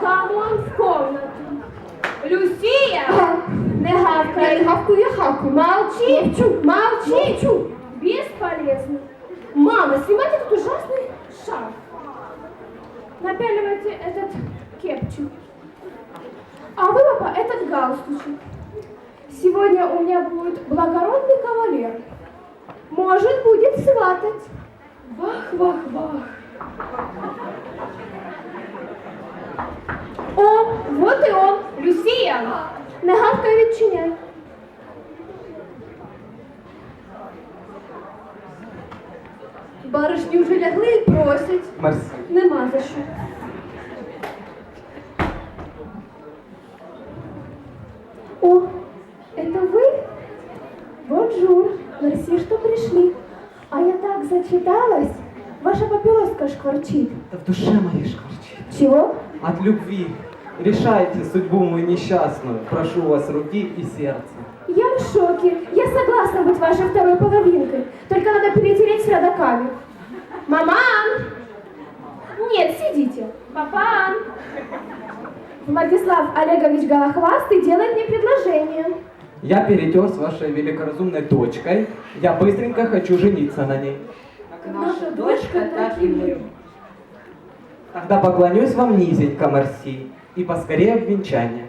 Камон в комнату. Люсия! Не Я гавкай. не гавкаю, я хавкаю. Молчи! Молчу, Молчи! молчу. Бесполезно. Мама, снимайте тут ужасный Шар. Напяливайте этот кепчик. А вы, папа, этот галстучек. Сегодня у меня будет благородный кавалер. Может, будет сватать. Вах, вах, вах. О, вот и он, Люсия. Не гавкай відчиняй. Барышні вже лягли і просять. Мерсі. Нема за що. О, это вы? Бонжур, мерси, что пришли. А я так зачиталась. Ваша папироска шкварчит. Да в душе моей шкварчит. Чего? От любви. Решайте судьбу мою несчастную. Прошу вас руки и сердца. Я в шоке. Я согласна быть вашей второй половинкой. Только надо перетереть с родаками. Маман! Нет, сидите. Папан! Владислав Олегович Голохвастый делает мне предложение. Я перетер с вашей великоразумной дочкой. Я быстренько хочу жениться на ней. Как наша дочка, так и мы. Тогда поклонюсь вам низенько, Мерси, и поскорее обвенчание.